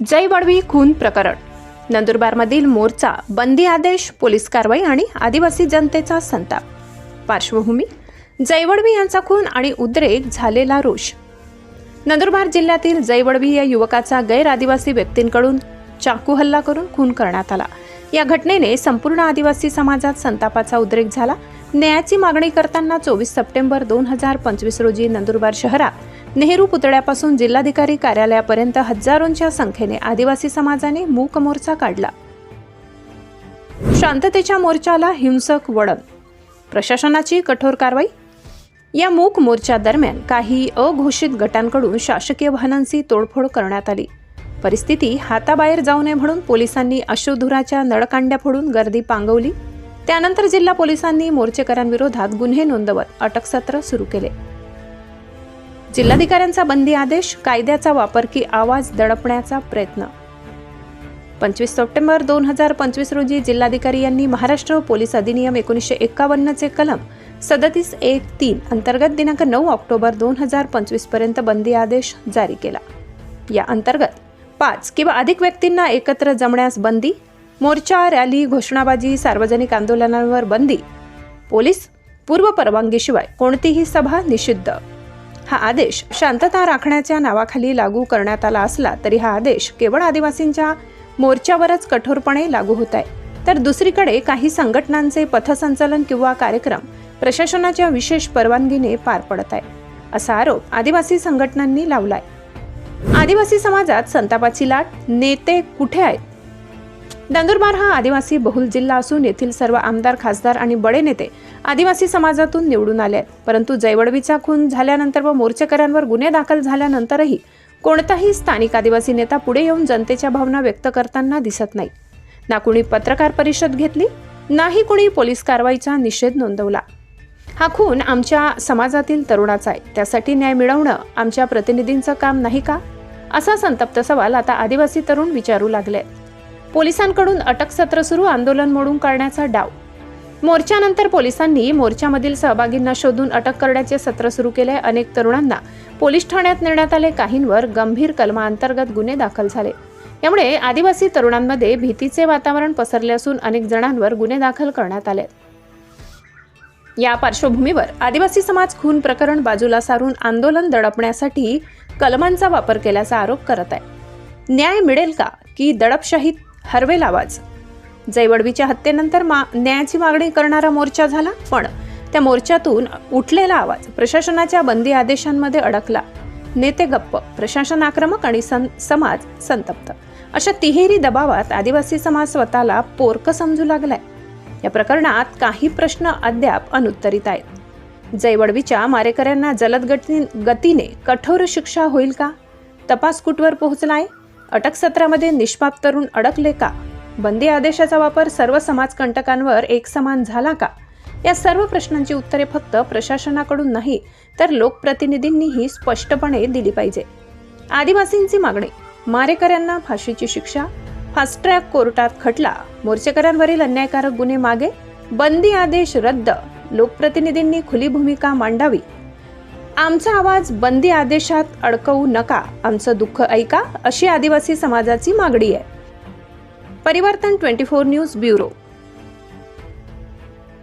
जयवडवी खून प्रकरण. नंदुरबारमधील मोर्चा बंदी आदेश पोलीस कारवाई आणि आदिवासी जनतेचा संताप. पार्श्वभूमी जयवडवी यांचा खून आणि उद्रेक झालेला रोष. नंदुरबार जिल्ह्यातील जयवडवी या युवकाचा गैर आदिवासी व्यक्तींकडून चाकू हल्ला करून खून करण्यात आला. या घटनेने संपूर्ण आदिवासी समाजात संतापाचा उद्रेक झाला. न्यायाची मागणी करताना चोवीस सप्टेंबर दोन हजार पंचवीस रोजी नंदुरबार शहरात नेहरू पुतळ्यापासून जिल्हाधिकारी कार्यालयापर्यंत हजारोंच्या संख्येने आदिवासी समाजाने मूक मोर्चा काढला. शांततेच्या मोर्चाला हिंसक वळण. प्रशासनाची कठोर कारवाई? या मूक मोर्चा दरम्यान काही अघोषित गटांकडून शासकीय वाहनांची तोडफोड करण्यात आली. परिस्थिती हाताबाहेर जाऊ नये म्हणून पोलिसांनी अश्रुधुराच्या नळकांड्या फोडून गर्दी पांगवली. त्यानंतर जिल्हा पोलिसांनी मोर्चेकरांविरोधात गुन्हे नोंदवत अटकसत्र सुरू केले. जिल्हाधिकाऱ्यांचा बंदी आदेश कायद्याचा वापर की आवाज दडपण्याचा प्रयत्न. पंचवीस सप्टेंबर दोन हजार पंचवीस रोजी जिल्हाधिकारी यांनी महाराष्ट्र पोलीस अधिनियम एकोणीसशे एक्कावन्नचे कलम सदतीस एक तीन अंतर्गत दिनांक नऊ ऑक्टोबर दोन हजार पंचवीसपर्यंत बंदी आदेश जारी केला. या अंतर्गत पाच किंवा अधिक व्यक्तींना एकत्र जमण्यास बंदी मोर्चा रॅली घोषणाबाजी सार्वजनिक आंदोलनांवर बंदी पोलीस पूर्व परवानगीशिवाय कोणतीही सभा निषिद्ध. हा आदेश शांतता राखण्याच्या नावाखाली लागू करण्यात आला असला तरी हा आदेश केवळ आदिवासींच्या मोर्चावरच कठोरपणे लागू होत आहे. तर दुसरीकडे काही संघटनांचे पथसंचलन किंवा कार्यक्रम प्रशासनाच्या विशेष परवानगीने पार पडत आहे. असा आरोप आदिवासी संघटनांनी लावलाय. आदिवासी समाजात संतापाची लाट नेते कुठे आहेत? नंदुरबार हा आदिवासी बहुल जिल्हा असून येथील सर्व आमदार खासदार आणि बडे नेते आदिवासी समाजातून निवडून आले आहेत. परंतु जयवडवीचा खून झाल्यानंतर व मोर्चेकऱ्यांवर गुन्हे दाखल झाल्यानंतरही कोणताही स्थानिक आदिवासी नेता पुढे येऊन जनतेच्या भावना व्यक्त करताना दिसत नाही. ना कुणी पत्रकार परिषद घेतली नाही कुणी पोलीस कारवाईचा निषेध नोंदवला. हा खून आमच्या समाजातील तरुणाचा आहे. त्यासाठी न्याय मिळवणं आमच्या प्रतिनिधींचं काम नाही का? असा संतप्त सवाल आता आदिवासी तरुण विचारू लागले पोलिसांकडून अटक सत्र सुरू आंदोलन मोडून काढण्याचा डाव. मोर्चानंतर पोलिसांनी मोर्चामधील सहभागींना शोधून अटक करण्याचे सत्र सुरू केले अनेक तरुणांना पोलीस ठाण्यात नेण्यात आले. काहींवर गंभीर कलमाअंतर्गत गुन्हे दाखल झाले. यामुळे आदिवासी तरुणांमध्ये भीतीचे वातावरण पसरले असून अनेक जणांवर गुन्हे दाखल करण्यात आले. या पार्श्वभूमीवर आदिवासी समाज खून प्रकरण बाजूला सारून आंदोलन दडपण्यासाठी कलमांचा वापर केल्याचा आरोप करत आहे. न्याय मिळेल का? की दडपशाहीत हरवेल आवाज. जयवडवीच्या हत्येनंतर मा न्यायाची मागणी करणारा मोर्चा झाला पण त्या मोर्चातून उठलेला आवाज प्रशासनाच्या बंदी आदेशांमध्ये अडकला. नेते गप्प प्रशासन आक्रमक आणि सं समाज संतप्त. अशा तिहेरी दबावात आदिवासी समाज स्वतःला पोरक समजू लागलाय. या प्रकरणात काही प्रश्न अद्याप अनुत्तरित आहेत. जयवडवीच्या मारेकऱ्यांना जलद गती गतीने कठोर शिक्षा होईल का? तपास कुठवर पोहोचलाय? अटक सत्रामध्ये निष्पाप तरुण अडकले का? बंदी आदेशाचा वापर सर्व समाजकंटकांवर एकसमान झाला का? या सर्व प्रश्नांची उत्तरे फक्त प्रशासनाकडून नाही तर लोकप्रतिनिधींनीही स्पष्टपणे दिली पाहिजे. आदिवासींची मागणी मारेकऱ्यांना फाशीची शिक्षा फास्ट ट्रॅक कोर्टात खटला मोर्चेकऱ्यांवरील अन्यायकारक गुन्हे मागे बंदी आदेश रद्द लोकप्रतिनिधींनी खुली भूमिका मांडावी आमचा आवाज बंदी आदेशात अडकवू नका. आमचं दुःख ऐका अशी आदिवासी समाजाची मागणी आहे. परिवर्तन ट्वेंटी फोर न्यूज ब्युरो.